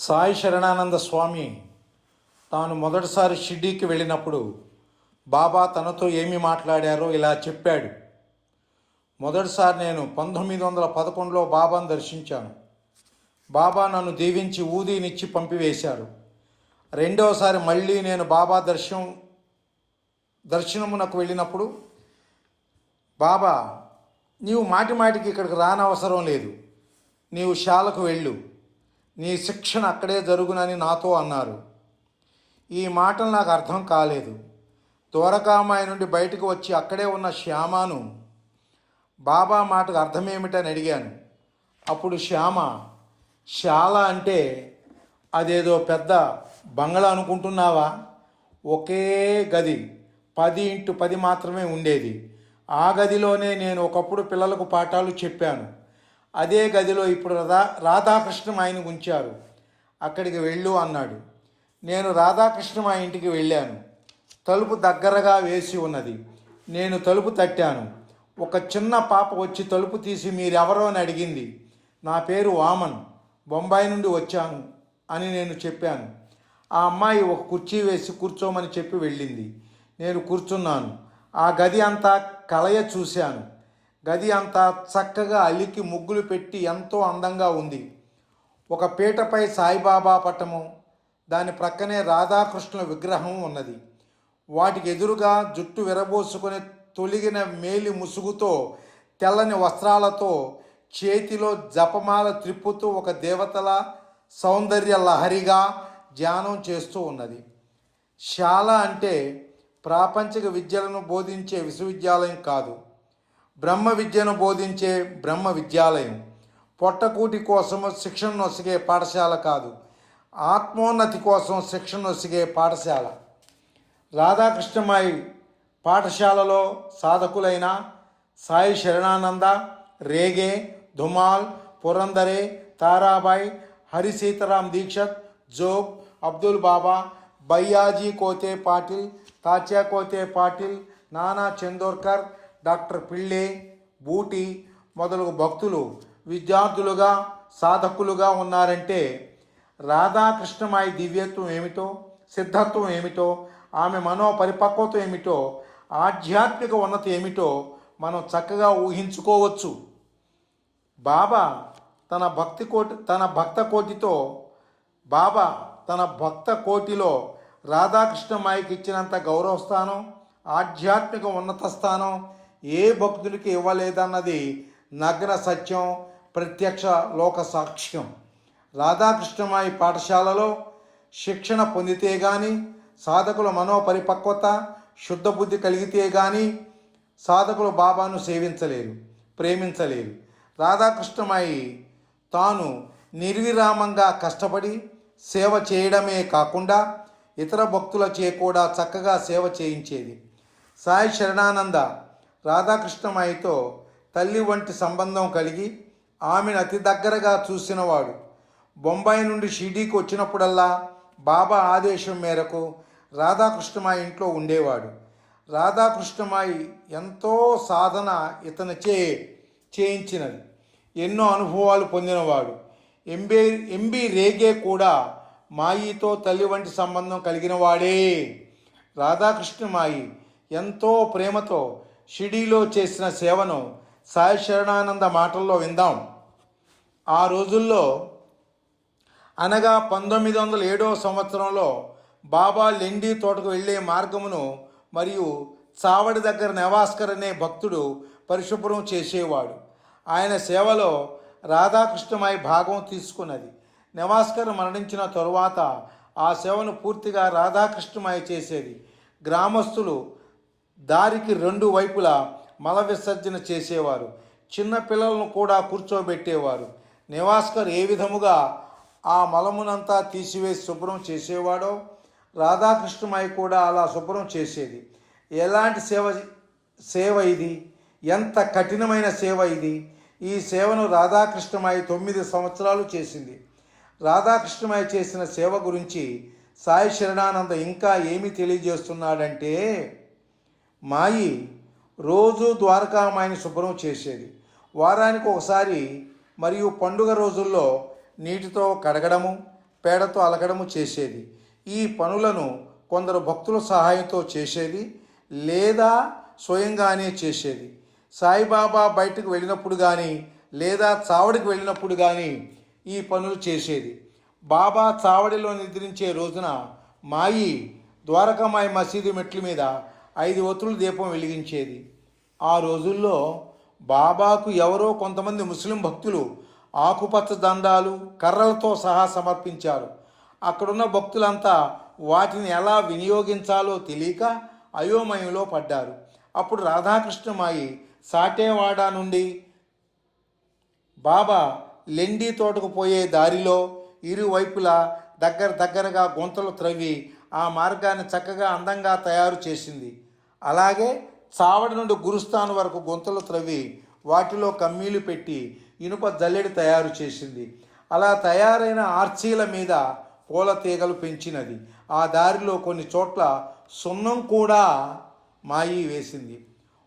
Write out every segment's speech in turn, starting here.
సాయి శరణానంద స్వామి తాను మొదటిసారి షిడ్డీకి వెళ్ళినప్పుడు బాబా తనతో ఏమి మాట్లాడారో ఇలా చెప్పాడు. మొదటిసారి నేను పంతొమ్మిది వందల పదకొండులో బాబాను దర్శించాను. బాబా నన్ను దీవించి ఊదినిచ్చి పంపివేశారు. రెండవసారి మళ్ళీ నేను బాబా దర్శనం దర్శనమునకు వెళ్ళినప్పుడు బాబా నీవు మాటి మాటికి ఇక్కడికి రానవసరం లేదు. నీవు శాలకు వెళ్ళు. నీ శిక్షణ అక్కడే జరుగునని నాతో అన్నారు. ఈ మాటలు నాకు అర్థం కాలేదు. ద్వారకామాయి నుండి బయటకు వచ్చి అక్కడే ఉన్న శ్యామను బాబా మాటకు అర్థమేమిటని అడిగాను. అప్పుడు శ్యామ శాల అంటే అదేదో పెద్ద బంగళా అనుకుంటున్నావా? ఒకే గది పది ఇంటూ పది మాత్రమే ఉండేది. ఆ గదిలోనే నేను ఒకప్పుడు పిల్లలకు పాఠాలు చెప్పాను. అదే గదిలో ఇప్పుడు రాధా రాధాకృష్ణ ఆయన ఉంచారు. అక్కడికి వెళ్ళు అన్నాడు. నేను రాధాకృష్ణ మా ఇంటికి వెళ్ళాను. తలుపు దగ్గరగా వేసి ఉన్నది. నేను తలుపు తట్టాను. ఒక చిన్న పాప వచ్చి తలుపు తీసి మీరెవరో అని అడిగింది. నా పేరు వామన్. బొంబాయి నుండి వచ్చాను అని నేను చెప్పాను. ఆ అమ్మాయి ఒక కుర్చీ వేసి కూర్చోమని చెప్పి వెళ్ళింది. నేను కూర్చున్నాను. ఆ గది అంతా కలయ చూశాను. గది అంతా చక్కగా అలికి ముగ్గులు పెట్టి ఎంతో అందంగా ఉంది. ఒక పీటపై సాయిబాబా పట్టము దాని ప్రక్కనే రాధాకృష్ణుల విగ్రహం ఉన్నది. వాటికి ఎదురుగా జుట్టు విరబోసుకొని తొలిగిన మేలి ముసుగుతో తెల్లని వస్త్రాలతో చేతిలో జపమాల త్రిప్పుతూ ఒక దేవతల సౌందర్య లహరిగా ధ్యానం చేస్తూ ఉన్నది. శాల అంటే ప్రాపంచిక విద్యలను బోధించే విశ్వవిద్యాలయం కాదు. బ్రహ్మ విద్యను బోధించే బ్రహ్మ విద్యాలయం. పొట్టకూటి కోసం శిక్షణ నొసిగే పాఠశాల కాదు. ఆత్మోన్నతి కోసం శిక్షణ నొసిగే పాఠశాల. రాధాకృష్ణమాయి పాఠశాలలో సాధకులైన సాయి శరణానంద రేగే ధుమాల్ పురందరే తారాబాయ్ హరి సీతారాం దీక్షత్ జోబ్ అబ్దుల్ బాబా బయ్యాజీ కోతే పాటిల్ తాత్యా కోతే పాటిల్ నానా చందోర్కర్ డాక్టర్ పిళ్ళే బూటి మొదలగు భక్తులు విద్యార్థులుగా సాధకులుగా ఉన్నారంటే రాధాకృష్ణమాయి దివ్యత్వం ఏమిటో సిద్ధత్వం ఏమిటో ఆమె మనో పరిపక్వత ఏమిటో ఆధ్యాత్మిక ఉన్నతి ఏమిటో మనం చక్కగా ఊహించుకోవచ్చు. బాబా తన భక్తి కోటి తన భక్త కోటితో బాబా తన భక్త కోటిలో రాధాకృష్ణమాయికి ఇచ్చినంత గౌరవ స్థానం ఆధ్యాత్మిక ఉన్నత స్థానం ఏ భక్తుడికి ఇవ్వలేదన్నది నగ్న సత్యం ప్రత్యక్ష లోక సాక్ష్యం. రాధాకృష్ణమాయి పాఠశాలలో శిక్షణ పొందితే గాని సాధకుల మనోపరిపక్వత శుద్ధ బుద్ధి కలిగితే గాని సాధకులు బాబాను సేవించలేరు ప్రేమించలేరు. రాధాకృష్ణమాయి తాను నిర్విరామంగా కష్టపడి సేవ చేయడమే కాకుండా ఇతర భక్తులచే కూడా చక్కగా సేవ చేయించేది. సాయి శరణానంద రాధాకృష్ణమాయితో తల్లి వంటి సంబంధం కలిగి ఆమెను అతి దగ్గరగా చూసినవాడు. బొంబాయి నుండి షిర్డీకి వచ్చినప్పుడల్లా బాబా ఆదేశం మేరకు రాధాకృష్ణమాయి ఇంట్లో ఉండేవాడు. రాధాకృష్ణమాయి ఎంతో సాధన ఇతనిచే చేయించినది. ఎన్నో అనుభవాలు పొందినవాడు. ఎంబీ ఎంబీ రేగే కూడా మాయితో తల్లి వంటి సంబంధం కలిగిన వాడే రాధాకృష్ణమాయి ఎంతో ప్రేమతో షిడీలో చేసిన సేవను సాయి శరణానంద మాటల్లో విందాం. ఆ రోజుల్లో అనగా పంతొమ్మిది వందల ఏడవ సంవత్సరంలో బాబా లెండి తోటకు వెళ్ళే మార్గమును మరియు చావడి దగ్గర నివాస్కర్ అనే భక్తుడు పరిశుభ్రం చేసేవాడు. ఆయన సేవలో రాధాకృష్ణమై భాగం తీసుకున్నది. నివాస్కర్ మరణించిన తరువాత ఆ సేవను పూర్తిగా రాధాకృష్ణమై చేసేది. గ్రామస్తులు దారికి రెండు వైపులా మల విసర్జన చేసేవారు. చిన్న పిల్లలను కూడా కూర్చోబెట్టేవారు. నివాస్కర్ ఏ విధముగా ఆ మలమునంతా తీసివేసి శుభ్రం చేసేవాడో రాధాకృష్ణమాయి కూడా అలా శుభ్రం చేసేది. ఎలాంటి సేవ సేవ ఇది? ఎంత కఠినమైన సేవ ఇది? ఈ సేవను రాధాకృష్ణమయ్య తొమ్మిది సంవత్సరాలు చేసింది. రాధాకృష్ణమయ్య చేసిన సేవ గురించి సాయి శరణానంద ఇంకా ఏమి తెలియజేస్తున్నాడంటే మాయి రోజు ద్వారకామాయిని శుభ్రం చేసేది. వారానికి ఒకసారి మరియు పండుగ రోజుల్లో నీటితో కడగడము పేడతో అలకడము చేసేది. ఈ పనులను కొందరు భక్తుల సహాయంతో చేసేది లేదా స్వయంగానే చేసేది. సాయిబాబా బయటకు వెళ్ళినప్పుడు కానీ లేదా చావడికి వెళ్ళినప్పుడు కానీ ఈ పనులు చేసేది. బాబా చావడిలో నిద్రించే రోజున మాయి ద్వారకామాయి మసీదు మెట్ల మీద ఐదు ఒత్తులు దీపం వెలిగించేది. ఆ రోజుల్లో బాబాకు ఎవరో కొంతమంది ముస్లిం భక్తులు ఆకుపచ్చ దండాలు కర్రలతో సహా సమర్పించారు. అక్కడున్న భక్తులంతా వాటిని ఎలా వినియోగించాలో తెలియక అయోమయంలో పడ్డారు. అప్పుడు రాధాకృష్ణమాయి సాటేవాడ నుండి బాబా లెండి తోటకు పోయే దారిలో ఇరువైపులా దగ్గర దగ్గరగా గుంతలు త్రవ్వి ఆ మార్గాన్ని చక్కగా అందంగా తయారు చేసింది. అలాగే చావడి నుండి గురుస్థాన్ వరకు గుంతలు త్రవ్వి వాటిలో కమ్మీలు పెట్టి ఇనుప జల్లెడి తయారు చేసింది. అలా తయారైన ఆర్చీల మీద పూల తీగలు పెంచినది. ఆ దారిలో కొన్ని చోట్ల సున్నం కూడా మాయి వేసింది.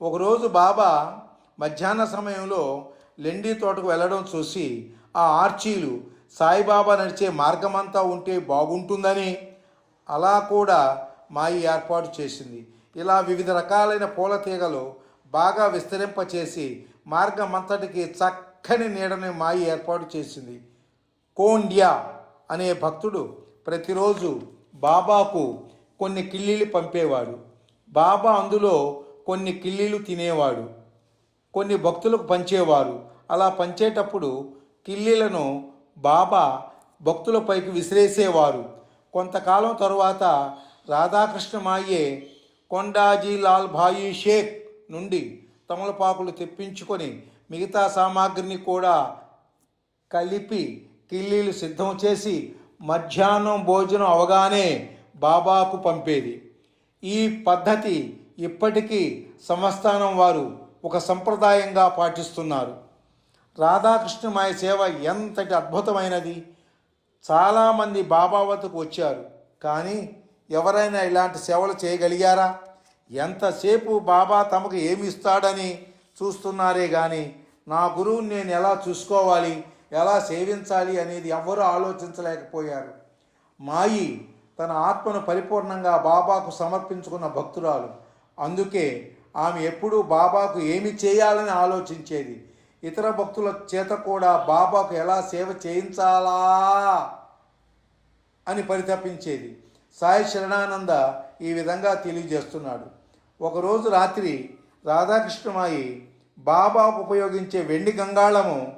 ఒకరోజు బాబా మధ్యాహ్న సమయంలో లెండి తోటకు వెళ్ళడం చూసి ఆ ఆర్చీలు సాయిబాబా నడిచే మార్గమంతా ఉంటే బాగుంటుందని అలా కూడా మాయి ఏర్పాటు చేసింది. ఇలా వివిధ రకాలైన పూల తీగలు బాగా విస్తరింపచేసి మార్గమంతటికి చక్కని నీడని మాయి ఏర్పాటు చేసింది. కోండ్యా అనే భక్తుడు ప్రతిరోజు బాబాకు కొన్ని కిళ్ళీలు పంపేవాడు. బాబా అందులో కొన్ని కిళ్ళీలు తినేవాడు. కొన్ని భక్తులకు పంచేవారు. అలా పంచేటప్పుడు కిల్లీలను బాబా భక్తులపైకి విసిరేసేవారు. కొంతకాలం తరువాత రాధాకృష్ణమాయే కొండాజీ లాల్ భాయి షేక్ నుండి తమలపాకులు తెప్పించుకొని మిగతా సామాగ్రిని కూడా కలిపి కిల్లీలు సిద్ధం చేసి మధ్యాహ్నం భోజనం అవగానే బాబాకు పంపేది. ఈ పద్ధతి ఇప్పటికీ సంస్థానం వారు ఒక సంప్రదాయంగా పాటిస్తున్నారు. రాధాకృష్ణమాయ సేవ ఎంతటి అద్భుతమైనది! చాలామంది బాబా వద్దకు వచ్చారు. కానీ ఎవరైనా ఇలాంటి సేవలు చేయగలిగారా? ఎంతసేపు బాబా తమకు ఏమి ఇస్తాడని చూస్తున్నారే కానీ నా గురువుని నేను ఎలా చూసుకోవాలి ఎలా సేవించాలి అనేది ఎవ్వరూ ఆలోచించలేకపోయారు. మాయి తన ఆత్మను పరిపూర్ణంగా బాబాకు సమర్పించుకున్న భక్తురాలు. అందుకే ఆమె ఎప్పుడూ బాబాకు ఏమి చేయాలని ఆలోచించేది. ఇతర భక్తుల చేత కూడా బాబాకు ఎలా సేవ చేయించాలా అని పరితపించేది. సాయి శరణానంద ఈ విధంగా తెలియజేస్తున్నాడు. ఒకరోజు రాత్రి రాధాకృష్ణమాయి బాబా ఉపయోగించే వెండి గంగాళము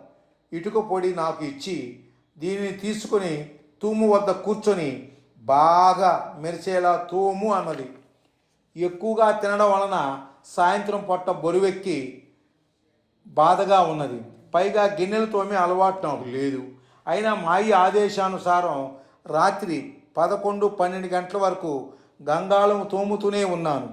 ఇటుక పొడి నాకు ఇచ్చి దీనిని తీసుకొని తూము వద్ద కూర్చొని బాగా మెరిసేలా తూము అన్నది. ఎక్కువగా తినడం వలన సాయంత్రం పొట్ట బొరువెక్కి బాధగా ఉన్నది. పైగా గిన్నెలు తోమే అలవాటు నాకు లేదు. అయినా మాయి ఆదేశానుసారం రాత్రి పదకొండు పన్నెండు గంటల వరకు గంగాళం తోముతూనే ఉన్నాను.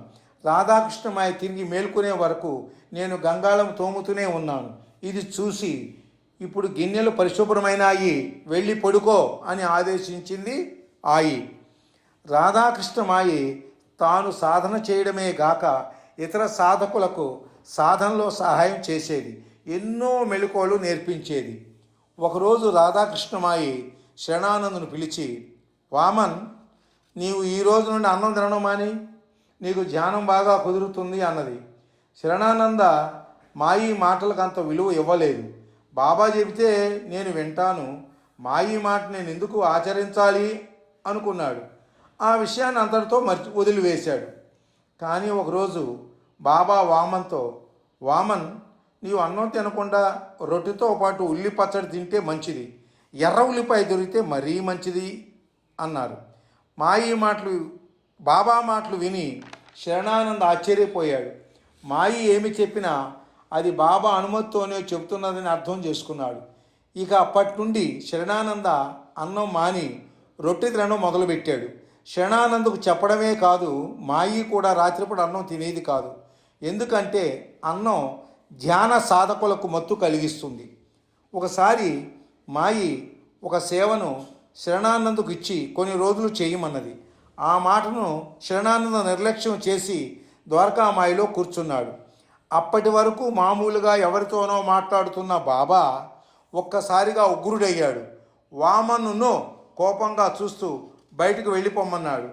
రాధాకృష్ణమాయి తిరిగి మేల్కొనే వరకు నేను గంగాళం తోముతూనే ఉన్నాను. ఇది చూసి ఇప్పుడు గిన్నెలు పరిశుభ్రమైనాయి వెళ్ళి పడుకో అని ఆదేశించింది ఆయి. రాధాకృష్ణమాయి తాను సాధన చేయడమే గాక ఇతర సాధకులకు సాధనలో సహాయం చేసేది ఎన్నో మెళుకోలు నేర్పించేది. ఒకరోజు రాధాకృష్ణమాయి శరణానందును పిలిచి వామన్ నీవు ఈ రోజు నుండి అన్నం తినడం మాని? నీకు ధ్యానం బాగా కుదురుతుంది అన్నది. శరణానంద మాయి మాటలకు అంత విలువ ఇవ్వలేదు. బాబా చెబితే నేను వింటాను. మాయి మాట నేను ఎందుకు ఆచరించాలి? అనుకున్నాడు. ఆ విషయాన్ని అంతటితో మర్చి వదిలివేశాడు. కానీ ఒకరోజు బాబా వామన్తో వామన్ నీవు అన్నం తినకుండా రొట్టెతో పాటు ఉల్లి పచ్చడి తింటే మంచిది. ఎర్ర ఉల్లిపాయ దొరికితే మరీ మంచిది. అన్నారు. మాయి మాటలు బాబా మాటలు విని శరణానంద్ ఆశ్చర్యపోయాడు. మాయి ఏమి చెప్పినా అది బాబా అనుమతితోనే చెబుతున్నదని అర్థం చేసుకున్నాడు. ఇక అప్పటి నుండి శరణానంద అన్నం మాని రొట్టె తినడం మొదలుపెట్టాడు. శరణానందకు చెప్పడమే కాదు మాయి కూడా రాత్రిపూట అన్నం తినేది కాదు. ఎందుకంటే అన్నం ధ్యాన సాధకులకు మత్తు కలిగిస్తుంది. ఒకసారి మాయి ఒక సేవను శరణానందకు ఇచ్చి కొన్ని రోజులు చేయమన్నది. ఆ మాటను శరణానంద నిర్లక్ష్యం చేసి ద్వారకామాయిలో కూర్చున్నాడు. అప్పటి వరకు మామూలుగా ఎవరితోనో మాట్లాడుతున్న బాబా ఒక్కసారిగా ఉగ్రుడయ్యాడు. వామన్నును కోపంగా చూస్తూ బయటకు వెళ్ళిపోమ్మన్నాడు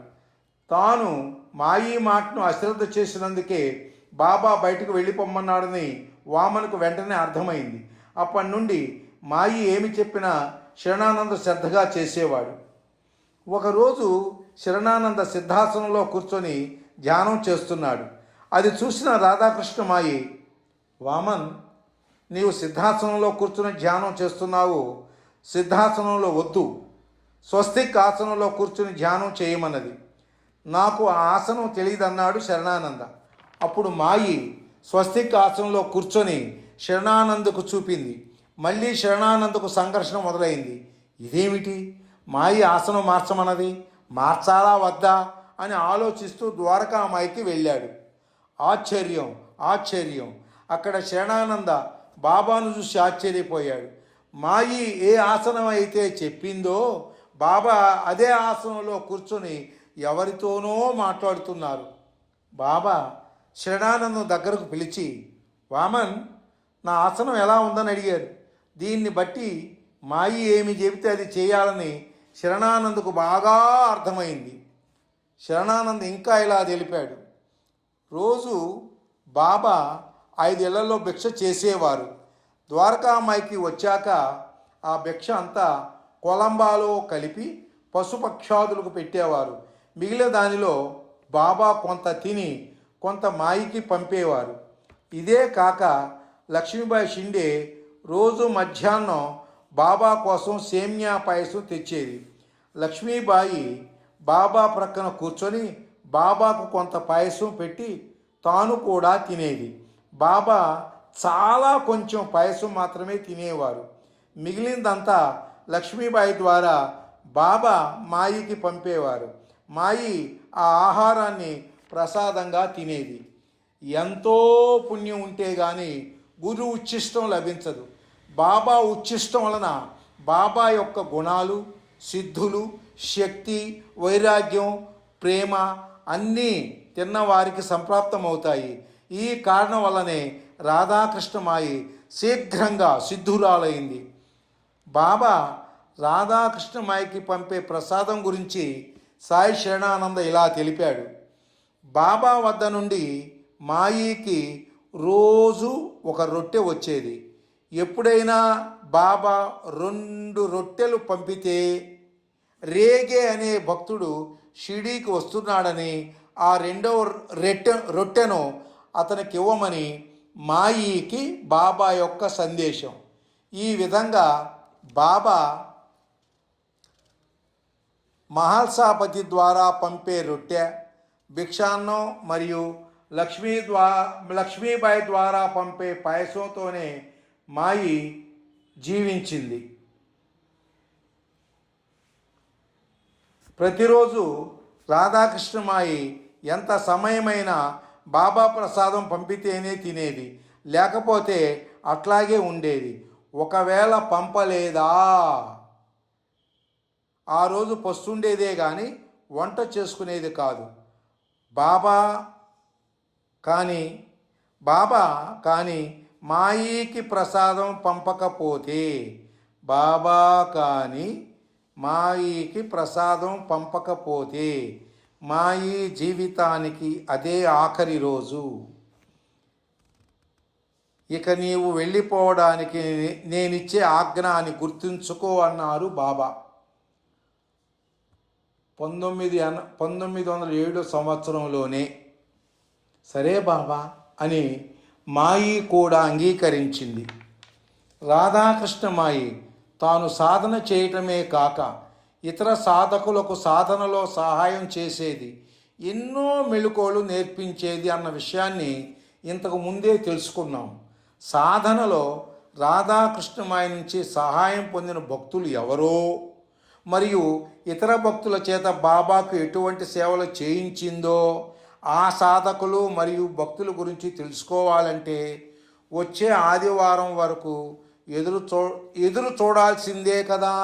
తాను మాయీ మాటను అశ్రద్ధ చేసినందుకే బాబా బయటకు వెళ్ళిపోమ్మన్నాడని వామనకు వెంటనే అర్థమైంది. అప్పటి నుండి మాయి ఏమి చెప్పినా శరణానంద శ్రద్ధగా చేసేవాడు. ఒకరోజు శరణానంద సిద్ధాసనంలో కూర్చొని ధ్యానం చేస్తున్నాడు. అది చూసిన రాధాకృష్ణ మాయి వామన్ నీవు సిద్ధాసనంలో కూర్చుని ధ్యానం చేస్తున్నావు సిద్ధాసనంలో వద్దు. స్వస్తిక్ ఆసనంలో కూర్చుని ధ్యానం చేయమన్నది. నాకు ఆ ఆసనం తెలియదన్నాడు శరణానంద. అప్పుడు మాయి స్వస్తిక్ ఆసనంలో కూర్చొని శరణానందకు చూపింది. మళ్ళీ శరణానందకు సంఘర్షణ మొదలైంది. ఇదేమిటి? మాయి ఆసనం మార్చమన్నది? మార్చాలా వద్దా? అని ఆలోచిస్తూ ద్వారకామాయికి వెళ్ళాడు. ఆశ్చర్యం ఆశ్చర్యం. అక్కడ శరణానంద బాబాను చూసి ఆశ్చర్యపోయాడు. మాయి ఏ ఆసనం అయితే చెప్పిందో బాబా అదే ఆసనంలో కూర్చొని ఎవరితోనో మాట్లాడుతున్నారు. బాబా శరణానందం దగ్గరకు పిలిచి వామన్ నా ఆసనం ఎలా ఉందని అడిగారు? దీన్ని బట్టి మాయి ఏమి చెబితే అది చేయాలని శరణానందకు బాగా అర్థమైంది. శరణానంద్ ఇంకా ఇలా తెలిపాడు. రోజు బాబా ఐదేళ్ళలో భిక్ష చేసేవారు. ద్వారకామాయికి వచ్చాక ఆ భిక్ష అంతా కొలంబాలో కలిపి పశుపక్షాదులకు పెట్టేవారు. మిగిలిన దానిలో బాబా కొంత తిని కొంత మాయికి పంపేవారు. ఇదే కాక లక్ష్మీబాయి షిండే రోజు మధ్యాహ్నం బాబా కోసం సేమ్యా పాయసం తెచ్చేది. లక్ష్మీబాయి బాబా ప్రక్కన కూర్చొని బాబాకు కొంత పాయసం పెట్టి తాను కూడా తినేది. బాబా చాలా కొంచెం పాయసం మాత్రమే తినేవారు. మిగిలిందంతా లక్ష్మీబాయి ద్వారా బాబా మాయికి పంపేవారు. మాయి ఆ ఆహారాన్ని ప్రసాదంగా తినేది. ఎంతో పుణ్యం ఉంటే కానీ గురు ఉచ్ఛిష్టం లభించదు. బాబా ఉచ్ఛిష్టం వలన బాబా యొక్క గుణాలు సిద్ధులు శక్తి వైరాగ్యం ప్రేమ అన్నీ తిన్నవారికి సంప్రాప్తమవుతాయి. ఈ కారణం వల్లనే రాధాకృష్ణమాయి శీఘ్రంగా సిద్ధురాలైంది. బాబా రాధాకృష్ణమాయికి పంపే ప్రసాదం గురించి సాయి శరణానంద ఇలా తెలిపాడు. బాబా వద్ద నుండి మాయికి రోజు ఒక రొట్టె వచ్చేది. ఎప్పుడైనా బాబా రెండు రొట్టెలు పంపితే రేగే అనే భక్తుడు షిడీకి వస్తున్నాడని ఆ రెండవ రెట్టె రొట్టెను అతనికి ఇవ్వమని మాయికి బాబా యొక్క సందేశం. ఈ విధంగా బాబా మహల్సాపతి ద్వారా పంపే రొట్టె భిక్షాన్నం మరియు లక్ష్మీ ద్వా లక్ష్మీబాయి ద్వారా పంపే పాయసంతోనే మాయి జీవించింది. ప్రతిరోజు రాధాకృష్ణమాయి ఎంత సమయమైనా బాబా ప్రసాదం పంపితేనే తినేది. లేకపోతే అట్లాగే ఉండేది. ఒకవేళ పంపలేదా? ఆ రోజు పస్తుండేదే కానీ వంట చేసుకునేది కాదు. బాబా కానీ బాబా కానీ మాయికి ప్రసాదం పంపకపోతే బాబా కానీ మాయికి ప్రసాదం పంపకపోతే మాయి జీవితానికి అదే ఆఖరి రోజు. ఇక నీవు వెళ్ళిపోవడానికి నేనిచ్చే ఆజ్ఞ అని గుర్తుంచుకో అన్నారు బాబా. పంతొమ్మిది అన పంతొమ్మిది వందల ఏడు సంవత్సరంలోనే సరే బాబా అని మాయి కూడా అంగీకరించింది. రాధాకృష్ణ మాయి తాను సాధన చేయటమే కాక ఇతర సాధకులకు సాధనలో సహాయం చేసేది ఎన్నో మెళుకోలు నేర్పించేది అన్న విషయాన్ని ఇంతకు ముందే తెలుసుకున్నాం. సాధనలో రాధాకృష్ణమాయ నుంచి సహాయం పొందిన భక్తులు ఎవరో? మరియు ఇతర భక్తుల చేత బాబాకు ఎటువంటి సేవలు చేయించిందో? ఆ సాధకులు మరియు భక్తుల గురించి తెలుసుకోవాలంటే వచ్చే ఆదివారం వరకు ఎదురు చూ ఎదురు చూడాల్సిందే కదా.